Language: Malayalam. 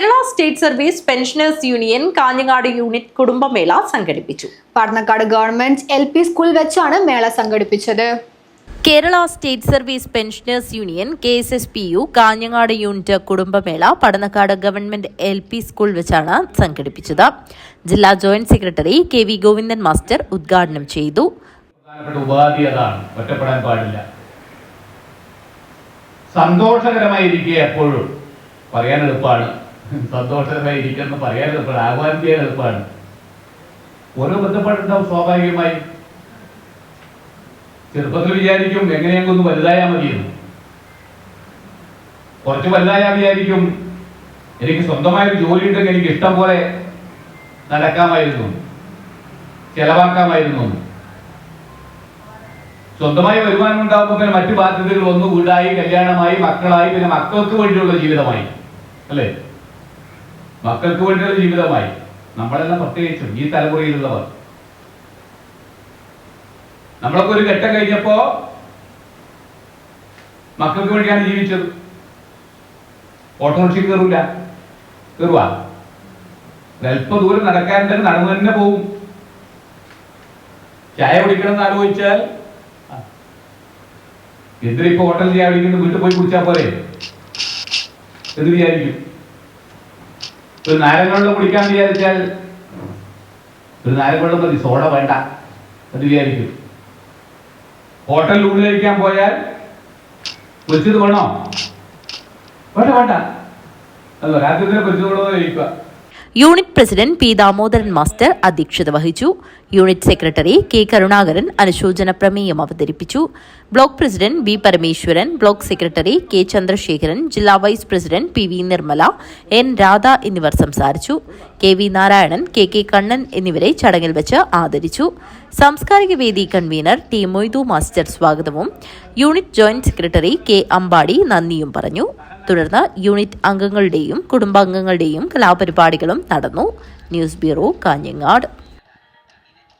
Kerala state service pensioners union Kanhangad unit കുടുംബമേള സംഘടിപ്പിച്ചു. പാടനക്കാട് ഗവൺമെന്റ് എൽ പി സ്കൂളിൽ വെച്ചാണ് മേള സംഘടിപ്പിച്ചത്. Kerala state service pensioners union K S S P U Kanhangad unit കുടുംബമേള Padannakkad government L P school വെച്ചാണ് സംഘടിപ്പിച്ചത്. ജില്ലാ joint secretary K V Govindan master ഉദ്ഘാടനം ചെയ്തു. ഉപാധി അതാണ്. ഒറ്റപ്പെടാൻ പാടില്ല. സന്തോഷകരമായിരിക്കുക എപ്പോഴും. പറയാൻ എളുപ്പമാണ്. സന്തോഷകരമായിരിക്കുക എന്ന് പറയാൻ എളുപ്പമാണ് ആഹ്വാനം ചെയ്യാൻ എളുപ്പമാണ്. ഓരോ ബന്ധപ്പെട്ടുണ്ടാവും സ്വാഭാവികമായി. ചെറുപ്പത്തിൽ വിചാരിക്കും എങ്ങനെയെങ്കിലും വലുതായാൽ മതിയെന്ന്. കുറച്ച് വലുതായാൽ വിചാരിക്കും എനിക്ക് സ്വന്തമായൊരു ജോലി ഉണ്ടെങ്കിൽ എനിക്ക് ഇഷ്ടം പോലെ നടക്കാമായിരുന്നു ചെലവാക്കാമായിരുന്നു. സ്വന്തമായി വരുമാനം ഉണ്ടാകുമ്പോൾ പിന്നെ മറ്റു ബാധ്യതകൾ ഒന്ന് വീടായി കല്യാണമായി മക്കളായി പിന്നെ മക്കൾക്ക് വേണ്ടിയുള്ള ജീവിതമായി. അല്ലേ? മക്കൾക്ക് വേണ്ടി ഒരു ജീവിതമായി നമ്മളെല്ലാം പ്രത്യേകിച്ചും ഈ തലമുറയിലുള്ളവർ. നമ്മളൊക്കെ ഒരു ഘട്ടം കഴിഞ്ഞപ്പോ മക്കൾക്ക് വേണ്ടിയാണ് ജീവിച്ചത്. ഓട്ടോറിക്ഷ കയറൂല. കയറുവാ. അല്പ ദൂരം തന്നെ നടന്നു തന്നെ പോവും. ചായ കുടിക്കണം എന്ന് ആലോചിച്ചാൽ എന്തിനാ ഇപ്പൊ ഹോട്ടലിൽ ചായ കുടിക്കുന്നത്? വീട്ടിൽ പോയി കുടിച്ചാൽ പോരെ? എന്ന് വിചാരിക്കും. ഒരു വെള്ളം കുടിക്കാൻ വിചാരിച്ചാൽ ഒരു വെള്ളം മതി സോഡ വേണ്ട എന്ന് വിചാരിക്കും. ഹോട്ടലിൽ ഊണ് കഴിക്കാൻ പോയാൽ പൊരിച്ചത് വേണോ? വേണ്ട വേണ്ട. അത് രാത്രി പൊരിച്ചത് വേണോ എന്ന് കഴിക്കുക unit president P Damodaran master അധ്യക്ഷത വഹിച്ചു. യൂണിറ്റ് സെക്രട്ടറി കെ കരുണാകരൻ അനുശോചന പ്രമേയം അവതരിപ്പിച്ചു. Block president B Parameswaran block secretary K Chandrasekharan ജില്ലാ vice president P V Nirmala N Radha എന്നിവർ സംസാരിച്ചു. K V Narayanan K K Kannan എന്നിവരെ ചടങ്ങിൽ വെച്ച് ആദരിച്ചു. സാംസ്കാരിക വേദി കൺവീനർ ടി മൊയ്തു മാസ്റ്റർ സ്വാഗതവും. Unit joint secretary K Ambadi നന്ദിയും പറഞ്ഞു. തുടർന്ന് യൂണിറ്റ് അംഗങ്ങളുടെയും കുടുംബാംഗങ്ങളുടെയും കലാപരിപാടികളും നടന്നു. News bureau Kanhangad.